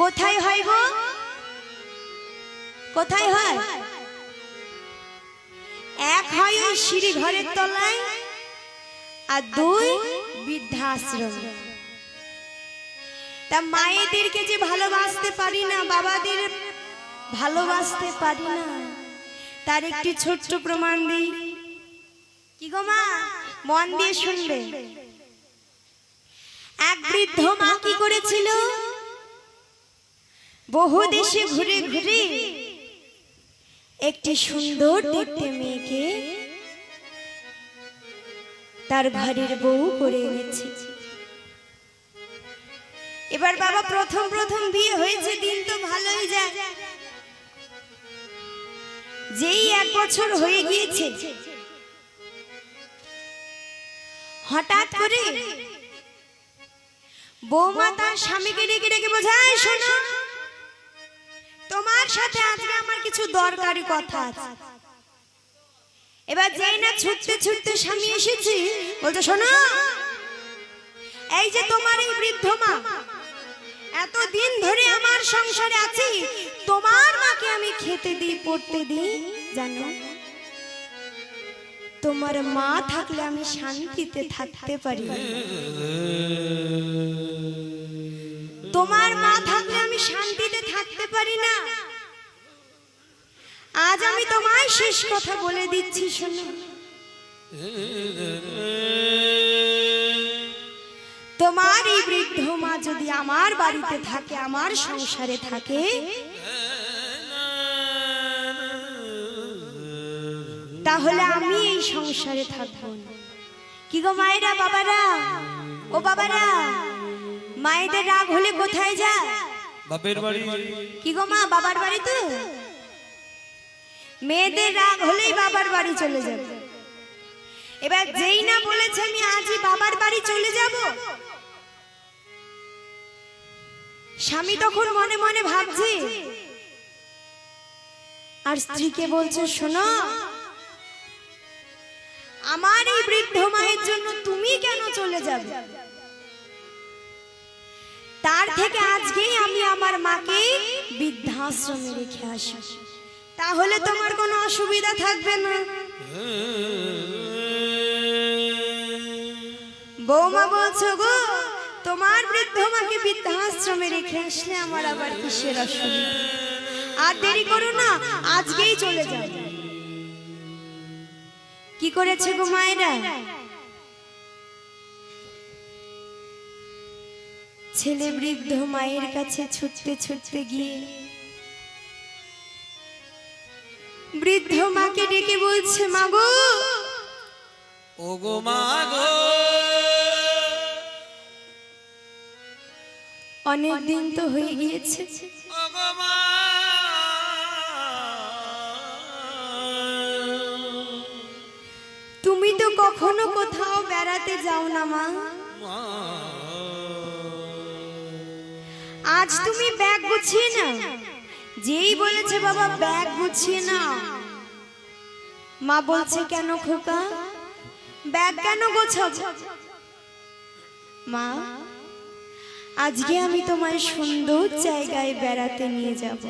কোথায় হয় গো? কোথায় হয়? এক হয় ওই সিঁড়ি ঘরের তলায় আর দুই বৃদ্ধাশ্রম। তা মায়েদেরকে যে ভালোবাসতে পারি না, বাবাদের ভালোবাসতে পারি না, তার একটি ছোট্ট প্রমাণ দিই। কি গো মা? মন দিয়ে শুনবে। এক বৃদ্ধ মা কি করেছিল? বহু দেশে ঘুরে ঘুরে একটি সুন্দর দেখতে মেয়েকে তার ঘরের বউ করে এনেছে। এবার বাবা প্রথম প্রথম বিয়ে হয়েছে দিন তো ভালোই যায়। যেই এক বছর হয়ে গিয়েছে হঠাৎ করে বৌমা তার স্বামীকে ডেকে ডেকে বোঝায় শোনো তোমার সাথে আজকে আমার কিছু দরকারি কথা আছে। এবার যেই না ছুটতে ছুটতে স্বামী এসেছে বলতে শোনো, এই যে তোমার এই বৃদ্ধ মা এত দিন ধরে আমার সংসারে আছি, তোমার মাকে আমি খেতে দিই, পড়তে দিই, জানো? তোমার মা থাকলে আমি শান্তিতে থাকতে পারি। তোমার মা থাকলে আমি শান্তিতে থাকতে পারি না। আজ আমি তোমায় শেষ কথা বলে দিচ্ছি শোনো। তোমার এই বৃদ্ধ মা যদি আমার বাড়িতে থাকে আমার সংসারে থাকে তাহলে আমি এই সংসারে থাকব। না কি গো মায়েরা বাবারা? ও বাবারা মায়েদের রাগ হলে কোথায় যায়? বাপের বাড়ি। কি গো মা, বাবার বাড়ি তো মেয়েদের রাগ হলেই বাবার বাড়ি চলে যাবে। এবার যেই না বলেছে আমি আজই বাবার বাড়ি চলে যাব। স্বামী তখন মনে মনে ভাবছে, আর স্ত্রীকে বলছে, শোনো, আমার এই বৃদ্ধ মায়ের জন্য তুমি কেন চলে যাবে? তার থেকে আজকেই আমি আমার মাকে বৃদ্ধাশ্রমে রেখে আসি। তাহলে তোমার কোনো অসুবিধা থাকবে না। বৌমা বলছো গো, তোমার বৃদ্ধ মাকে বৃদ্ধাশ্রমে রেখে আসলে আমার আবার কিসের অসুবিধা? আর দেরি করো না, আজকেই চলে যাও। কি করেছে গো মায়েরা? ছেলে বৃদ্ধ মায়ের কাছে ছুটতে ছুটতে গিয়ে বৃদ্ধ মাকে ডেকে বলছে মাগো ও গো মা গো। অনেক দিন তো হয়ে গিয়েছে। মা। তুমি তো কখনো কোথাও বেড়াতে যাও না মা। মা। আজ তুমি ব্যাগ গুছিয়ে না যেই বলেছে, বাবা, ব্যাগ গুছিয়ে না মা বলছে, কেন খোকা? ব্যাগ কেন গোছাবো? মা, আজকে আমি তোমায় সুন্দর জায়গায় বেড়াতে নিয়ে যাব।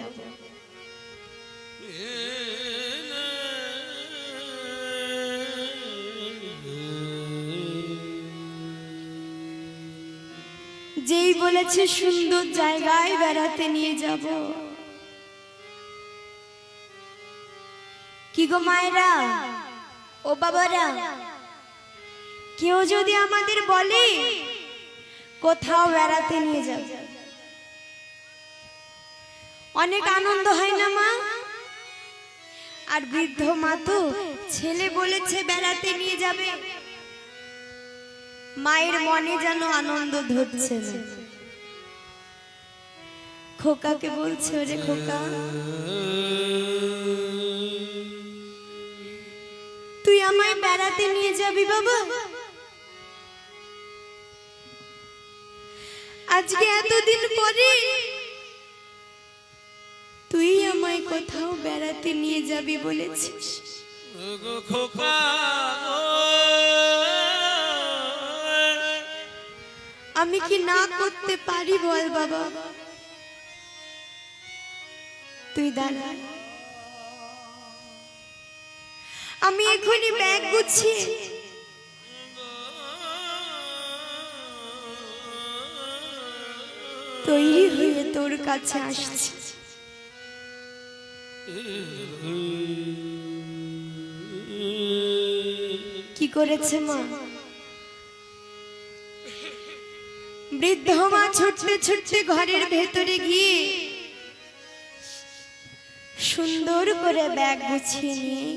যেই বলেছে সুন্দর জায়গায় বেড়াতে নিয়ে যাব। কি গো মায়েরা? ও বাবারা, কেউ যদি আমাদের বলে, কোথাও বেড়াতে নিয়ে যাব। অনেক আনন্দ হয় না মা? আর বৃদ্ধ মা তো ছেলে বলেছে বেড়াতে নিয়ে যাবে। মায়ের মনে যেন আনন্দ ধরছে না। খোকাকে বলছে, ওরে খোকা, তুই আমায় বেড়াতে নিয়ে যাবি বাবা? আজকে এতদিন পরে তুই আমায় কোথাও বেড়াতে নিয়ে যাবি বলেছিস। খোকা আমি কি না করতে পারি বল বাবা? তুই দাঁড়া। আমি এখনই ব্যাগ গুছিয়ে তৈরি হয়ে তোর কাছে আসছি। কি করেছে মা? বৃদ্ধ মা ছুটতে ছুটতে ঘরের ভেতরে গিয়ে সুন্দর করে ব্যাগ গুছিয়ে নিয়ে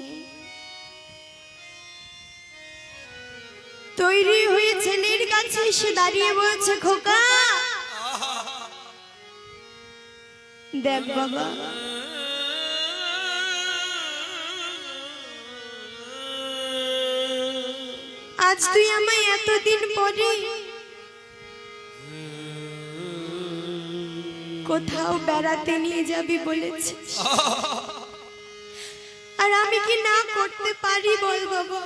তৈরি হয়ে ছেলের কাছে এসে দাঁড়িয়ে বলছে, খোকা। দেখ বাবা। আজ তুই আমায় এতদিন পরে কোথাও বেড়াতে নিয়ে যাবি বলেছিস আর আমি কি না করতে পারি বল বাবা?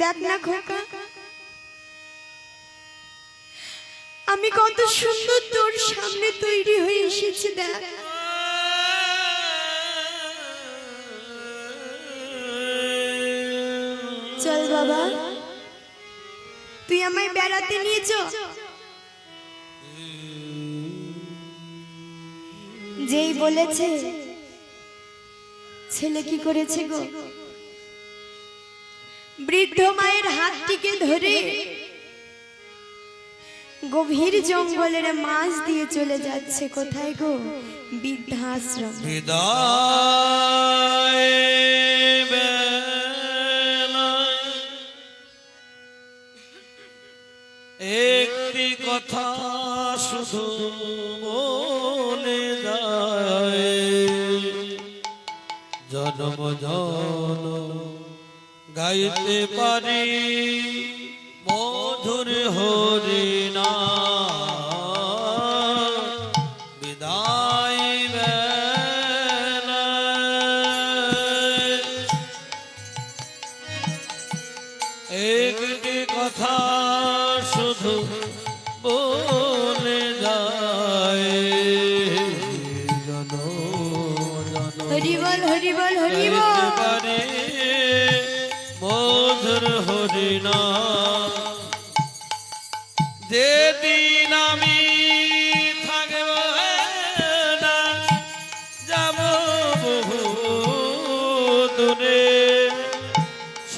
দেখ না খোকা। আমি কত সুন্দর তোর সামনে তৈরি হয়ে এসেছি, দেখ। চল বাবা, তুই আমায় বেড়াতে নিয়ে চ। যেই বলেছে, ছেলে কি করেছে গো? বৃদ্ধ মায়ের হাতটিকে ধরে গভীর জঙ্গলের মাছ দিয়ে চলে যাচ্ছে। কোথায় গো? বৃদ্ধাশ্রম। একটি কথা শুধু জন্ম জন গাইতে পারি।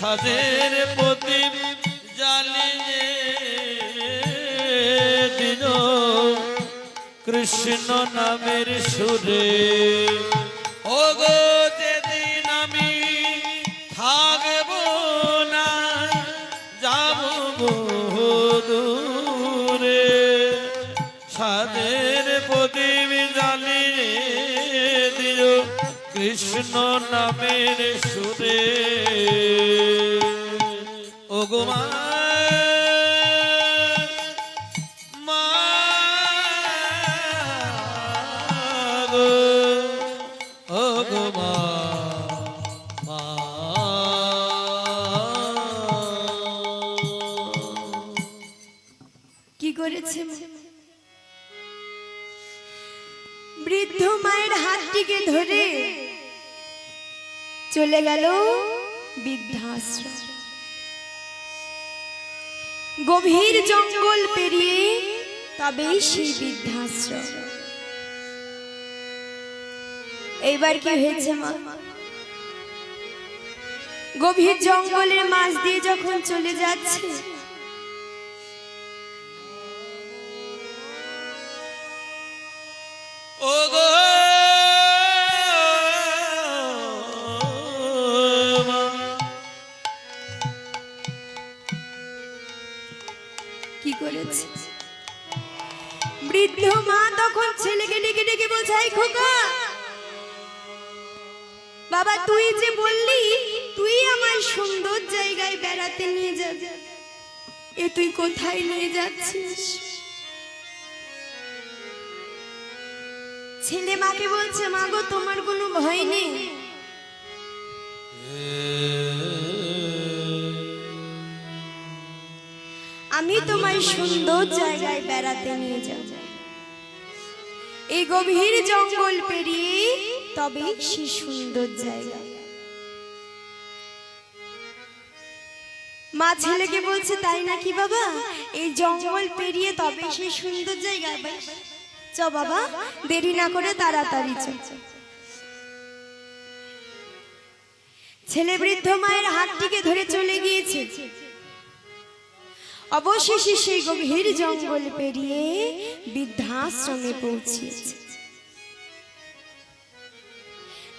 সাজের প্রদীপ জ্বালিয়ে দিন কৃষ্ণ নামের সুরে। ও গো যেদিন আমি থাকব না, যাব দূরে সাদের প্রদীপ জ্বালিয়ে দিও কৃষ্ণ নামের সুরে। কি করেছে হাতটিকে ধরে চলে গেল বৃদ্ধাশ্রম। গভীর জঙ্গল পেরিয়ে তবে সেই বৃদ্ধাশ্রম। এইবার কি হয়েছে, মা? গভীর জঙ্গলের মাছ দিয়ে যখন চলে যাচ্ছে বোঝাই খোকা। বাবা, তুই যে বললি, তুই আমার সুন্দর জায়গায় বেড়াতে নিয়ে যাবি এ তুই কোথায় নিয়ে যাচ্ছিস? ছেলে মাকে বলছে, মা গো, তোমার কোনো ভয় নেই। আমি তোমায় সুন্দর জায়গায় বেড়াতে নিয়ে যাব। এই গভীর জঙ্গল পেরিয়ে তবে সে সুন্দর জায়গা। মা ছেলেকে বলছে তাই নাকি বাবা? এই জঙ্গল পেরিয়ে তবে সে সুন্দর জায়গা। চ বাবা, দেরি না করে তাড়াতাড়ি ছেলে বৃদ্ধ মায়ের হাতটিকে ধরে চলে গিয়েছে। অবশেষে সেই গভীর জঙ্গল পেরিয়ে বৃদ্ধাশ্রমে পৌঁছিয়েছে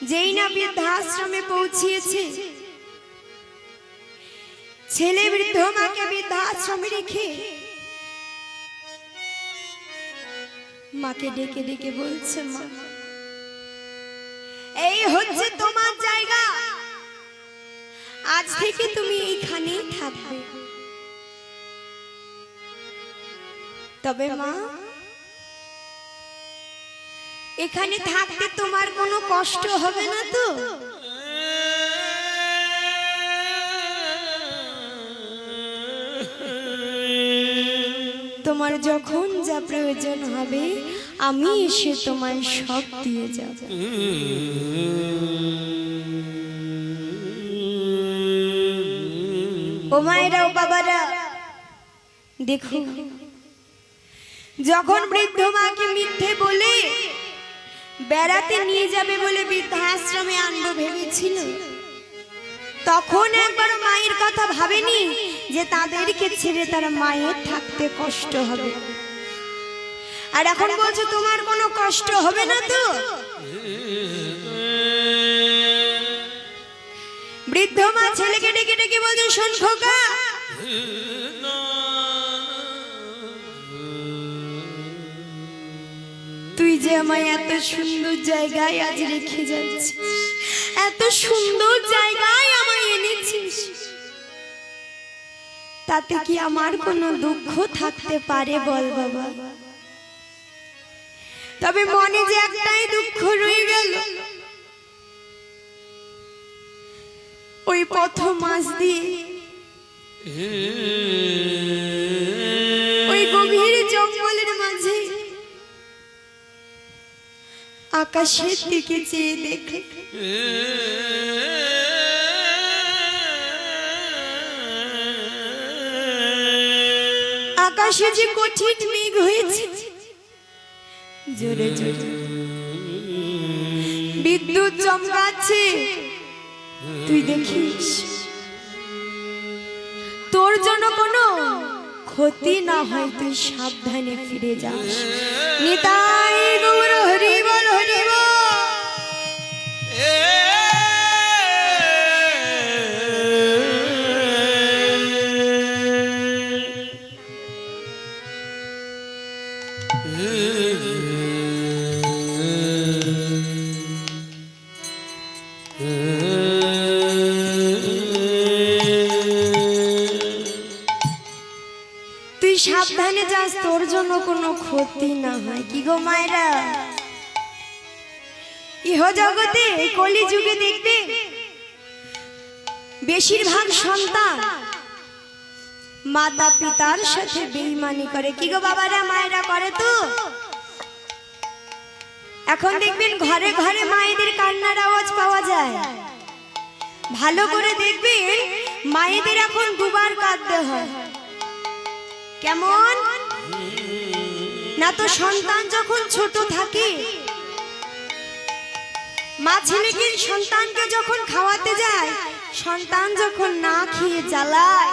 যেই না বৃদ্ধাশ্রমে পৌঁছিয়েছে ছেলে বৃদ্ধ মাকে বৃদ্ধাশ্রমে রেখে মাকে ডেকে ডেকে বলছে, মা, এই হচ্ছে তোমার জায়গা। আজ থেকে তুমি এইখানেই থাকবে। তবে মা এখানে থাকতে তোমার কোনো কষ্ট হবে না তো? তোমার যখন যা প্রয়োজন হবে আমি এসে তোমায় সব দিয়ে যাব। ও মায়েরা ও বাবারা দেখুন যখন বৃদ্ধ মাকে মিথ্যে বলে বেড়াতে নিয়ে যাবে বলে বৃদ্ধাশ্রমে আনব ভেবেছিল। তখন একবার মায়ের কথা ভাবেনি যে তাদেরকে ছেড়ে তারা মায়ের থাকতে কষ্ট হবে। আর এখন বলছো তোমার কোনো কষ্ট হবে না তো? বৃদ্ধ মা ছেলেকে ডেকে ডেকে বলছে শোন খোকা যে আমায় এত সুন্দর জায়গায় আজ রেখে যাচ্ছিস। এত সুন্দর জায়গায় আমায় এনেছিস। তাতে কি আমার কোনো দুঃখ থাকতে পারে বল বাবা? তবে মনে যে একটাই দুঃখ রয়ে গেল। ওই পথ মাস দিয়ে আকাশের দিকে চেয়ে দেখে। আকাশে যে কঠিন মেঘ হয়েছে, জোরে জোরে। বিদ্যুৎ চমকাচ্ছে তুই দেখিস। তোর জন্য কোনো ক্ষতি না হয়, তুই সাবধানে ফিরে যাস। নিতাই তুই সাবধানে যাস, তোর জন্য কোনো ক্ষতি না হয়। কি গো মায়েরা? ইহ জগতে কলি যুগে দেখবে বেশিরভাগ সন্তান মাতা পিতার সাথে বেইমানি করে। কি গো বাবারা, মায়েরা করে তো? এখন দেখবেন ঘরে ঘরে মায়েদের কান্নার আওয়াজ পাওয়া যায়। ভালো করে দেখবেন মায়েদের এখন দুবার কাঁদতে হয়। কেমন? না তো সন্তান যখন ছোট থাকে, মা ছেলেকে সন্তানকে যখন খাওয়াতে যায়, সন্তান যখন না খেয়ে জ্বালায়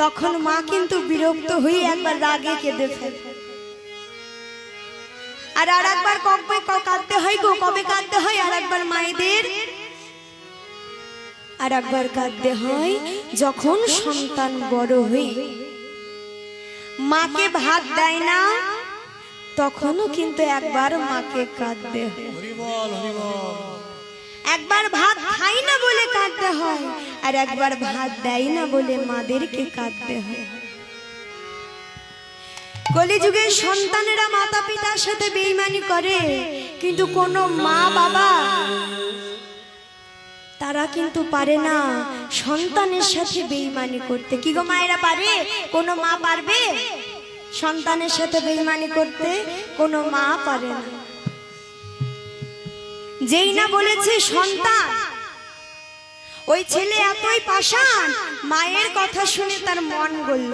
তখন মা কিন্তু বিরক্ত হয়ে একবার রাগে কেঁদে ফেলে। আর আর একবার কবে কাঁদতে হয় গো, কবে কাঁদতে হয়? আর একবার মায়েদের। আর একবার কাঁদতে হয় যখন সন্তান বড় হয়ে। মাকে ভাত দেয় না, তখনও কিন্তু একবার মাকে কাঁদতে হয়। একবার ভাত খাই না বলে কাঁদতে হয়, আর একবার ভাত দেয় না বলে মাদেরকে কাঁদতে হয়। কলিযুগের সন্তানেরা মাতা পিতার সাথে বেইমানি করে, কিন্তু কোনো মা বাবা তারা কিন্তু পারে না সন্তানের সাথে বেইমানি করতে। কি গো মায়েরা পারে? কোনো মা পারবে? সন্তানের সাথে বেইমানি করতে কোনো মা পারে না। যেই না বলেছে সন্তান। ওই ছেলে এতই পাষাণ মায়ের কথা শুনে তার মন গলল।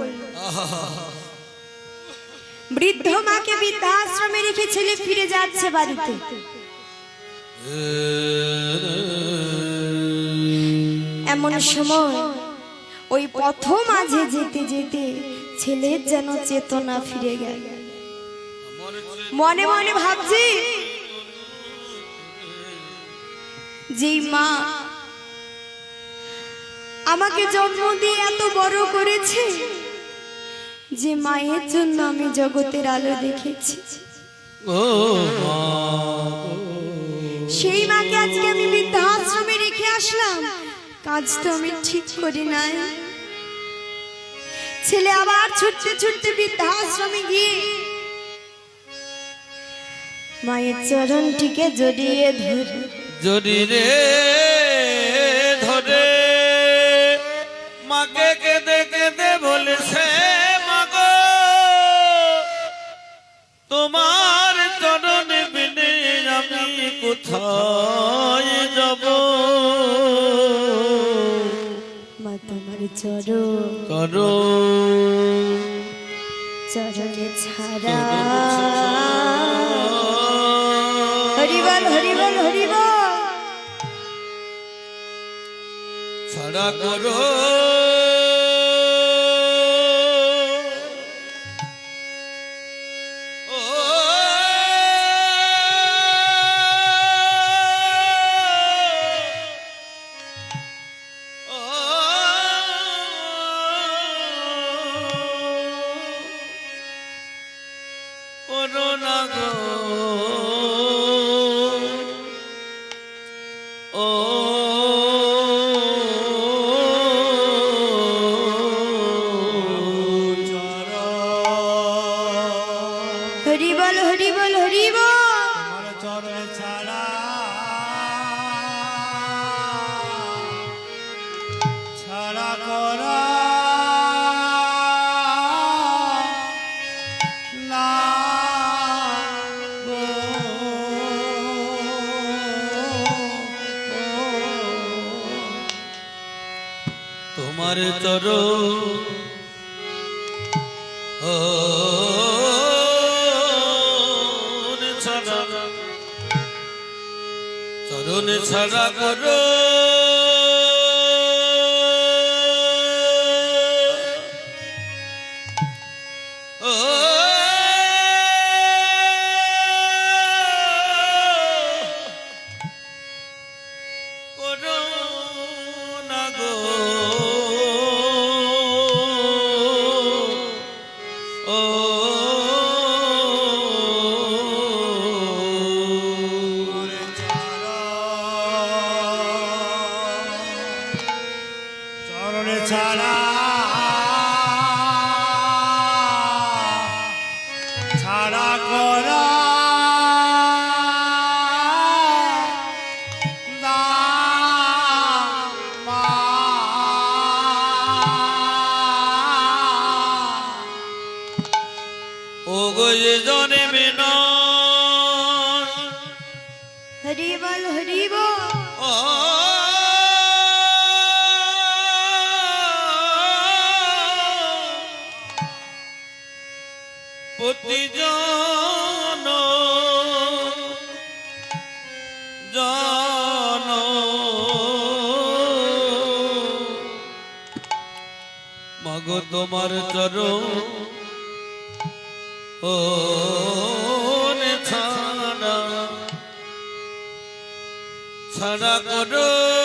বৃদ্ধ মাকে বৃদ্ধাশ্রমে রেখে ছেলে ফিরে যাচ্ছে বাড়িতে। এমন সময় ওই পথ মাঝে যেতে যেতে ছেলের যেন চেতনা ফিরে গেল। মনে মনে ভাবছি যেই মা। আমাকে জন্ম দিয়ে এত বড় করেছে যে মায়ের জন্য আমি জগতের আলো দেখেছি। সেই মাকে আজকে আমি বৃদ্ধাশ্রমে রেখে আসলাম। কাজ তো আমি ঠিক করি নাই। ছেলে আবার ছুটতে ছুটতে বৃদ্ধাশ্রমে গিয়ে মায়ের চরণটিকে জড়িয়ে ধরে যদি রে ধরে মাকে কেঁদে কেঁদে বলেছে মাগো তোমার চরণ বিনে আমি কোথায় যাব? মা তোমার চরণ করো। চরণে ছাড়া হরিবল হরিবল হরিবল। ছাড়া করো। ও গো যে জনে মেন হরিবল হরিবল ও। প্রতিজন জন। মগ তোমার চরণ। ছাড়া ছাড়া করো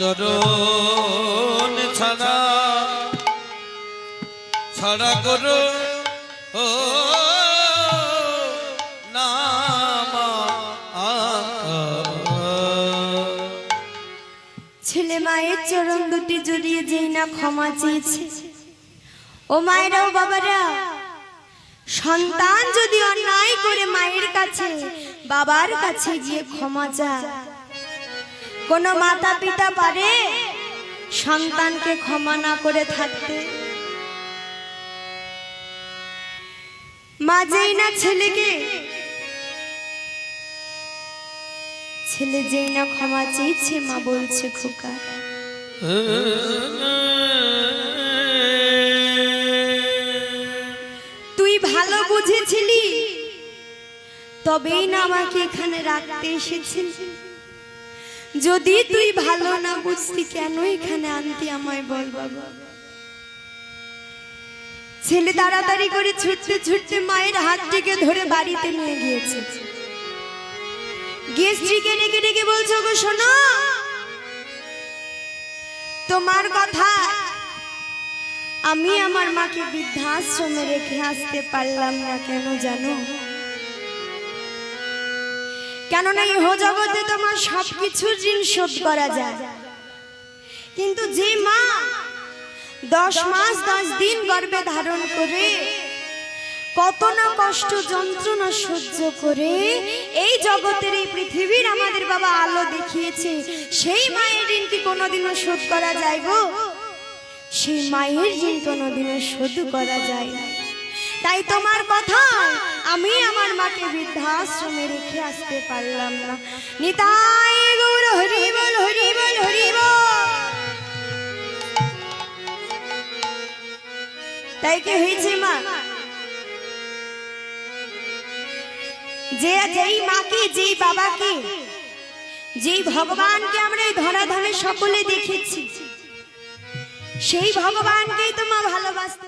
চরণ ছাড়া ছাড়া করো। ও ছেলে মায়ের চরণ দুটি জড়িয়ে যেই না ক্ষমা চেয়েছে। ও মায়েরা ও বাবারা, সন্তান যদি অন্যায় করে মায়ের কাছে, বাবার কাছে গিয়ে ক্ষমা চায়। কোন মাতা পিতা পারে? সন্তানকে ক্ষমা না করে থাকতে? মা যেই না ছেলেকে, ছেলে যেই না ক্ষমা চেয়েছে, মা বলছে খোকা। তুই ভালো বুঝেছিলি, তবেই না আমাকে এখানে রাখতে এসেছিলি। যদি তুই ভালো না বুঝতি কেন এখানে আনতি আমায় বল? বাবা ছেলে তাড়াতাড়ি করে ছুটতে ছুটতে মায়ের হাতটিকে ধরে বাড়িতে নিয়ে গিয়েছে। গিয়ে স্ত্রীকে ডেকে ডেকে বলছো গো শোনো। তোমার কথা আমি আমার মাকে বৃদ্ধাশ্রমে রেখে আসতে পারলাম না কেন জানো? কেননা ইহ জগতে তোমার সবকিছুর ঋণ শোধ করা যায়। কিন্তু যে মা দশ মাস দশ দিন গর্ভে ধারণ করে কত না কষ্ট যন্ত্রণা সহ্য করে এই জগতের এই পৃথিবীর আমাদের বাবা আলো দেখিয়েছে। সেই মায়ের ঋণ কি কোনোদিনও শোধ করা যায় গো। সেই মায়ের ঋণ কোনোদিনও শোধ করা যায়। না তাই তোমার কথা আমি আমার মাকে বৃদ্ধাশ্রমে রেখে আসতে পারলাম না। নিতাই গৌর, হরি বল হরি বল, হরি তাই কি হয়েছে, মা? যে যেই মাকে, যেই বাবাকে, যেই ভগবানকে আমরা এই ধরাধামে সকলে দেখেছি, সেই ভগবানকেই তো মা ভালোবাসতে